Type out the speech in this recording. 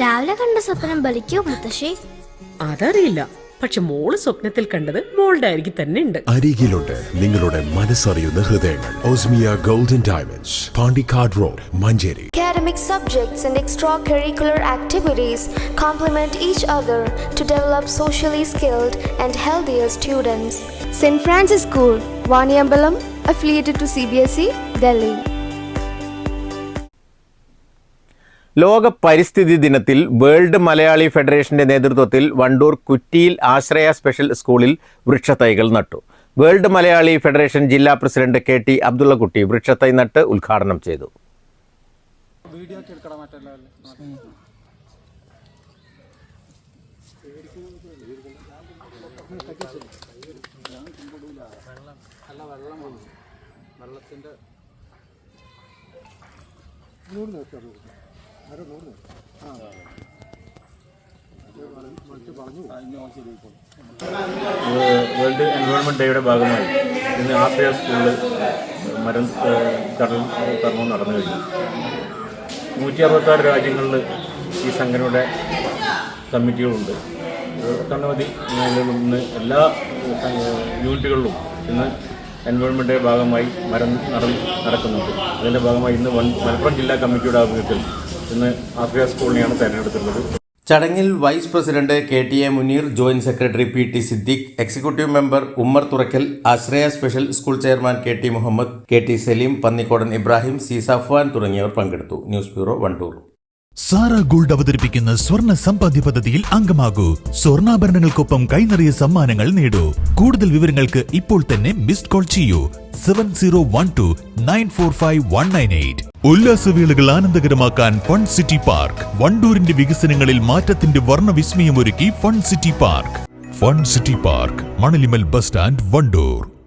രാവിലെ കണ്ട സ്വപ്നം ബലിക്കോ മുത്തശ്ശി അതറിയില്ല പക്ഷെ മോൾ സ്വപ്നത്തിൽ കണ്ടത് മോളുടെ അരികിൽ തന്നെ ഉണ്ട് അരികിലുണ്ട് നിങ്ങളുടെ മനസ്സറിയുന്ന ഹൃദയങ്ങൾ Osmiya golden diamonds Pandikkad road Manjeri Academic subjects and extracurricular activities complement each other to develop socially skilled and healthier students. St. Francis School, Vaniambalam, affiliated to CBSE, Delhi. ലോക പരിസ്ഥിതി ദിനത്തിൽ വേൾഡ് മലയാളി ഫെഡറേഷന്റെ നേതൃത്വത്തിൽ വണ്ടൂർ കുറ്റിയിൽ ആശ്രയ സ്പെഷ്യൽ സ്കൂളിൽ വൃക്ഷത്തൈകൾ നട്ടു. World Malayali federation ജില്ലാ president K T Abdullakutty വൃക്ഷത്തൈ നട്ട് ഉദ്ഘാടനം ചെയ്തു. വേൾഡ് എൻവയോൺമെന്റ് ഡേയുടെ ഭാഗമായി ഇന്ന് ആപ്പിയ സ്കൂളിൽ മരം കടൽ കർമ്മം നടന്നു കഴിഞ്ഞു. നൂറ്റി അറുപത്താറ് രാജ്യങ്ങളിൽ ഈ സംഘടനയുടെ കമ്മിറ്റികളുണ്ട്. ഒട്ടനവധി മേഖലകളിൽ ഇന്ന് എല്ലാ യൂണിറ്റുകളിലും ഇന്ന് എൻവയോൺമെന്റ് ഡേ ഭാഗമായി മരം നട നടക്കുന്നുണ്ട്. അതിന്റെ ഭാഗമായി ഇന്ന് വൺ മലപ്പുറം ജില്ലാ കമ്മിറ്റിയുടെ ആഭിമുഖ്യത്തിൽ ഇന്ന് ആശ്രയ സ്കൂളിനെയാണ് തെരഞ്ഞെടുത്തിട്ടുള്ളത്. ചടങ്ങിൽ vice president K T A Muneer joint secretary P T Siddique executive member Ummer Thurakkal Ashraya special school chairman K T Muhammad K T Saleem Pannikkodan Ibrahim C Safwan തുടങ്ങിയവർ പങ്കെടുത്തു. News bureau Wandoor. Sara gold അവതരിപ്പിക്കുന്ന സ്വർണ സമ്പാദ്യ പദ്ധതിയിൽ അംഗമാകൂ. സ്വർണാഭരണങ്ങൾക്കൊപ്പം കൈനറിയ സമ്മാനങ്ങൾ നേടൂ. കൂടുതൽ വിവരങ്ങൾക്ക് ഇപ്പോൾ തന്നെ മിസ്ഡ് കോൾ ചെയ്യൂ. Seven zero one two nine four five one nine eight. ഉല്ലാസവേളകൾ ആനന്ദകരമാക്കാൻ ഫൺ സിറ്റി പാർക്ക്. വണ്ടൂരിന്റെ വികസനങ്ങളിൽ മാറ്റത്തിന്റെ വർണ വിസ്മയമൊരുക്കി fun city park. Fun city park Manalimal bus stand Wandoor.